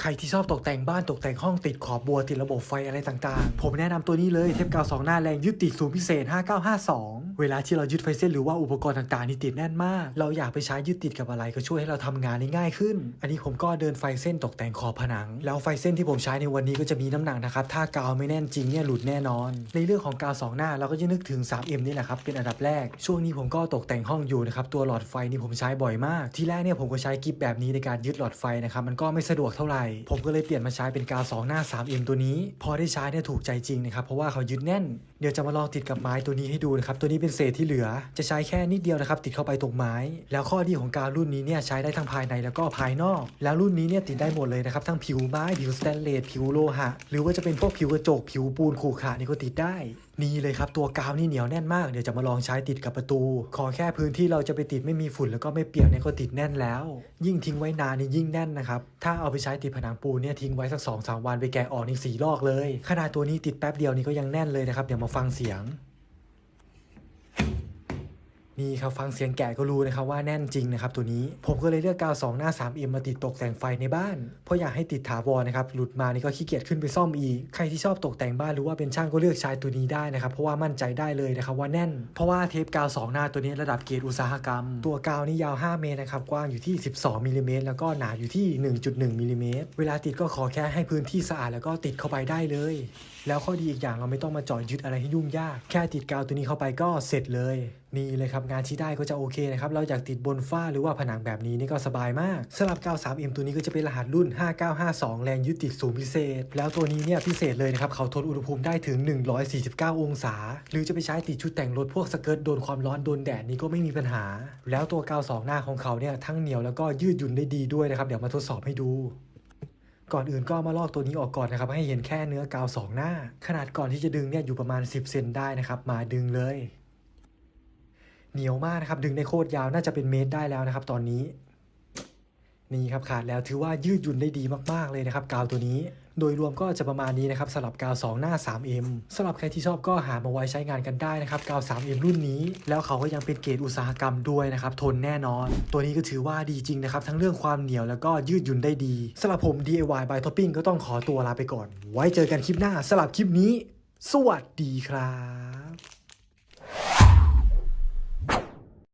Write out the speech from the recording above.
ใครที่ชอบตกแต่งบ้านตกแต่งห้องติดขอบบัวติดระบบไฟอะไรต่างๆ ผมแนะนำตัวนี้เลยเทปกาวสองหน้าแรงยึดติดสูงพิเศษ 5952 เวลาที่เรายึดไฟเส้นหรือว่าอุปกรณ์ต่างๆนี่ติดแน่นมาก เราอยากไปใช้ยึดติดกับอะไรก็ช่วยให้เราทำงานได้ง่ายขึ้น อันนี้ผมก็เดินไฟเส้นตกแต่งขอบผนัง แล้วไฟเส้นที่ผมใช้ในวันนี้ก็จะมีน้ำหนักนะครับ ถ้ากาวไม่แน่นจริงเนี่ยหลุดแน่นอน ในเรื่องของกาวสองหน้าเราก็จะนึกถึง 3M นี่แหละครับเป็นอันดับแรก ช่วงนี้ผมก็ตกแต่งห้องอยู่นะครับตัวหลอดไฟนี่ผมใช้บ่อยมาก ที่แรกเนี่ยผมก็ใช้กิฟแบบนี้ในการยึดหลอดไฟนะครับมันก็ไม่สะดวกเท่าไหร่ ผมก็เลยเปลี่ยนมาใช้เป็นกาวสองหน้า 3M ตัวนี้ พอได้ใช้เนี่ยถูกใจจริงนะครับเพราะว่าเขายึดแน่น เดี๋ยวจะมาลองติดกับไม้ตัวนี้ให้ดูนะครับตัวนี้เป็นเศษที่เหลือ จะใช้แค่นิดเดียวนะครับ ติดเข้าไปตรงไม้ แล้วข้อดีของกาวรุ่นนี้เนี่ยใช้ได้ทั้งภายในแล้วก็ภายนอก แล้วรุ่นนี้เนี่ยติดได้หมดเลยนะครับทั้งผิวไม้ผิวสแตนเลสผิวโลหะ หรือว่าจะเป็นพวกผิวกระจกผิวปูนขูดขาดนี่ก็ติดได้นี่เลยครับตัวกาวนี่เหนียวแน่นมากเดี๋ยวจะมาลองใช้ติดกับประตู ขอแค่พื้นที่เราจะไปติดไม่มีฝุ่นแล้วก็ไม่เปียกเนี่ยก็ติดแน่นแล้ว ยิ่งทิ้งไว้นานนี่ยิ่งแน่นนะครับถ้าเอาไปใช้ติดผนังปูนเนี่ยทิ้งไว้สักสองสามวันไปแกะออกนี่สีลอกเลย ขนาดตัวนี้ติดแป๊บเดียวนี่ก็ยังแน่นเลยนะครับเดี๋ยวมาฟังเสียง นี่ครับฟังเสียงแกะก็รู้นะครับว่าแน่นจริงนะครับตัวนี้ ผมก็เลยเลือกกาว2หน้า 3M มาติดตกแต่งไฟในบ้าน เพราะอยากให้ติดถาวรนะครับหลุดมานี่ก็ขี้เกียจขึ้นไปซ่อมอีก ใครที่ชอบตกแต่งบ้านหรือว่าเป็นช่างก็เลือกใช้ตัวนี้ได้นะครับเพราะว่ามั่นใจได้เลยนะครับว่าแน่น เพราะว่าเทปกาว2หน้าตัวนี้ระดับเกรดอุตสาหกรรม ตัวกาวนี่ยาว 5 เมตรนะครับกว้างอยู่ที่ 12มิลลิเมตรแล้วก็หนาอยู่ที่ 1.1มิลลิเมตรเวลาติดก็ขอแค่ให้พื้นที่สะอาดแล้วก็ติดเข้าไปได้เลย แล้วข้อดีอีกอย่างเราไม่ต้องมาจาะยึดอะไรให้ยุ่งยาก แค่ติดกาวตัวนี้เข้าไปก็เสร็จเลย นี่เลยครับงานที่ได้ก็จะโอเคนะครับเราอยากติดบนฝ้าหรือว่าผนังแบบนี้นี่ก็สบายมากสำหรับกาว 3M ตัวนี้ก็จะเป็นรหัสรุ่น 5952 แรงยึดติดสูงพิเศษ แล้วตัวนี้เนี่ยพิเศษเลยนะครับเขาทนอุณหภูมิได้ถึง 149 องศา หรือจะไปใช้ติดชุดแต่งรถพวกสเกิร์ตโดนความร้อนโดนแดดนี่ก็ไม่มีปัญหา แล้วตัวกาวสองหน้าของเขาเนี่ยทั้งเหนียวแล้วก็ยืดหยุ่นได้ดีด้วยนะครับเดี๋ยวมาทดสอบให้ดูก่อนอื่นก็มาลอกตัวนี้ออกก่อนนะครับ ให้เห็นแค่เนื้อกาวสองหน้า ขนาดก่อนที่จะดึงเนี่ยอยู่ประมาณ 10 เซนได้นะครับ มาดึงเลย เหนียวมากนะครับ ดึงในโคตรยาวน่าจะเป็นเมตรได้แล้วนะครับ ตอนนี้ นี่ครับขาดแล้วถือว่ายืดหยุ่นได้ดีมากๆเลยนะครับ กาวตัวนี้ โดยรวมก็จะประมาณนี้นะครับสำหรับกาว 2 หน้า 3M สำหรับใครที่ชอบก็หามาไว้ใช้งานกันได้นะครับกาว 3M รุ่นนี้ แล้วเขาก็ยังเป็นเกรดอุตสาหกรรมด้วยนะครับทนแน่นอน ตัวนี้ก็ถือว่าดีจริงนะครับทั้งเรื่องความเหนียวแล้วก็ยืดหยุ่นได้ดีสำหรับผม DIY by Topping ก็ต้องขอตัวลาไปก่อน ไว้เจอกันคลิปหน้าสำหรับคลิปนี้ สวัสดีครับ